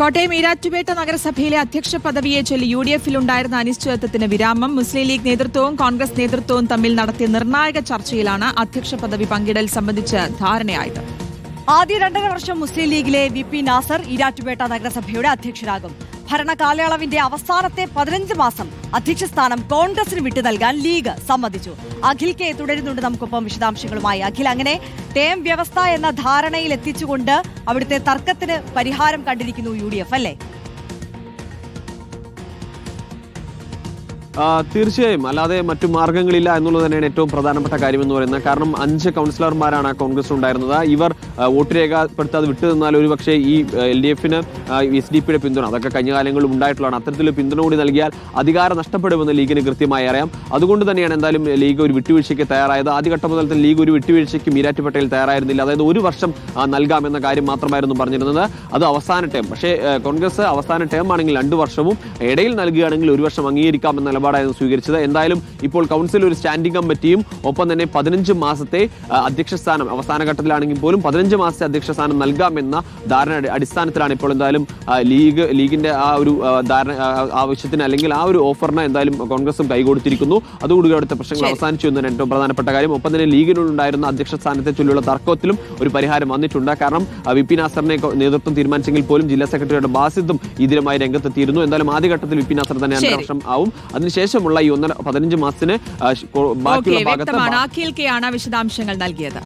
കോട്ടയം ഈരാറ്റുപേട്ട നഗരസഭയിലെ അധ്യക്ഷ പദവിയെ ചൊല്ലി യു ഡി എഫിലുണ്ടായിരുന്ന അനിശ്ചിതത്വത്തിന് വിരാമം. മുസ്ലിം ലീഗ് നേതൃത്വവും കോൺഗ്രസ് നേതൃത്വവും തമ്മിൽ നടത്തിയ നിർണായക ചർച്ചയിലാണ് അധ്യക്ഷ പദവി പങ്കിടൽ സംബന്ധിച്ച് ധാരണയായത്. ആദ്യ രണ്ടര വർഷം മുസ്ലിം ലീഗിലെ വി പി നാസർ ഈരാറ്റുപേട്ട നഗരസഭയുടെ അധ്യക്ഷരാകും. ഭരണകാലയളവിന്റെ അവസാനത്തെ പതിനഞ്ച് മാസം അധ്യക്ഷ സ്ഥാനം കോൺഗ്രസിന് വിട്ടു നൽകാൻ ലീഗ് സമ്മതിച്ചു. അഖിൽ കെ തുടരുന്നുണ്ട് നമുക്കൊപ്പം വിശദാംശങ്ങളുമായി. അഖിൽ അങ്ങനെ ടേം വ്യവസ്ഥ എന്ന ധാരണയിൽ എത്തിച്ചുകൊണ്ട് അവിടുത്തെ തർക്കത്തിന് പരിഹാരം കണ്ടിരിക്കുന്നു യു അല്ലേ? തീർച്ചയായും. അല്ലാതെ മറ്റു മാർഗങ്ങളില്ല എന്നുള്ളത് തന്നെയാണ് ഏറ്റവും പ്രധാനപ്പെട്ട കാര്യം എന്ന് പറയുന്നത്. കാരണം അഞ്ച് കൗൺസിലർമാരാണ് കോൺഗ്രസ് ഉണ്ടായിരുന്നത്. ഇവർ വോട്ട് രേഖപ്പെടുത്താതെ വിട്ടു നിന്നാൽ ഒരുപക്ഷെ ഈ എൽ ഡി എഫിന് എസ് ഡി പിയുടെ പിന്തുണ അതൊക്കെ കഴിഞ്ഞ കാലങ്ങളിൽ ഉണ്ടായിട്ടുള്ളതാണ്. അത്തരത്തിൽ പിന്തുണ കൂടി നൽകിയാൽ അധികാരം നഷ്ടപ്പെടുമെന്ന് ലീഗിന് കൃത്യമായി അറിയാം. അതുകൊണ്ട് തന്നെയാണ് എന്തായാലും ലീഗ് ഒരു വിട്ടുവീഴ്ചയ്ക്ക് തയ്യാറായത്. ആദ്യഘട്ടം മുതൽ തന്നെ ലീഗ് ഒരു വിട്ടുവീഴ്ചയ്ക്ക് മീരാറ്റുപേട്ടയിൽ തയ്യാറായിരുന്നില്ല. അതായത് ഒരു വർഷം നൽകാമെന്ന കാര്യം മാത്രമായിരുന്നു പറഞ്ഞിരുന്നത്. അത് അവസാന ടേം പക്ഷേ കോൺഗ്രസ് അവസാന ടേം ആണെങ്കിൽ രണ്ട് വർഷവും ഇടയിൽ നൽകുകയാണെങ്കിൽ ഒരു വർഷം അംഗീകരിക്കാമെന്ന നിലപാടായിരുന്നു സ്വീകരിച്ചത്. എന്തായാലും ഇപ്പോൾ കൗൺസിൽ ഒരു സ്റ്റാൻഡിംഗ് കമ്മിറ്റിയും ഒപ്പം തന്നെ പതിനഞ്ച് മാസത്തെ അധ്യക്ഷ സ്ഥാനം അവസാന ഘട്ടത്തിലാണെങ്കിൽ പോലും പതിനഞ്ച് മാസത്തെ അധ്യക്ഷ സ്ഥാനം നൽകാമെന്ന ധാരണ അടിസ്ഥാനത്തിലാണ് ഇപ്പോൾ എന്തായാലും ലീഗ് ലീഗിന്റെ ആ ഒരു ധാരണ ആവശ്യത്തിന് അല്ലെങ്കിൽ ആ ഒരു ഓഫറിന് എന്തായാലും കോൺഗ്രസും കൈകൊടുത്തിരിക്കുന്നു അതുകൂടി അവിടുത്തെ പ്രശ്നങ്ങൾ അവസാനിച്ചു എന്നതാണ് ഏറ്റവും പ്രധാനപ്പെട്ട കാര്യം. ഒപ്പം തന്നെ ലീഗിനുണ്ടായിരുന്ന അധ്യക്ഷ സ്ഥാനത്തെ ചൊല്ലിയുള്ള തർക്കത്തിലും ഒരു പരിഹാരം വന്നിട്ടുണ്ട്. കാരണം വിപിൻ നാസറിനെ നേതൃത്വം തീരുമാനിച്ചെങ്കിൽ പോലും ജില്ലാ സെക്രട്ടറിയുടെ ബാസിദും ഇതിലുമായി രംഗത്തെത്തിയിരുന്നു. എന്തായാലും ആദ്യഘട്ടത്തിൽ വി പി നാസർ തന്നെ ശരി. ആവും. വർഷം ആവും അതിനുശേഷമുള്ള ഈ ഒന്നര പതിനഞ്ച് മാസത്തിന് ബാക്കിയുള്ള ഭാഗത്ത് അഖിൽ കെ ആണ് വിശദാംശങ്ങൾ നൽകിയത്.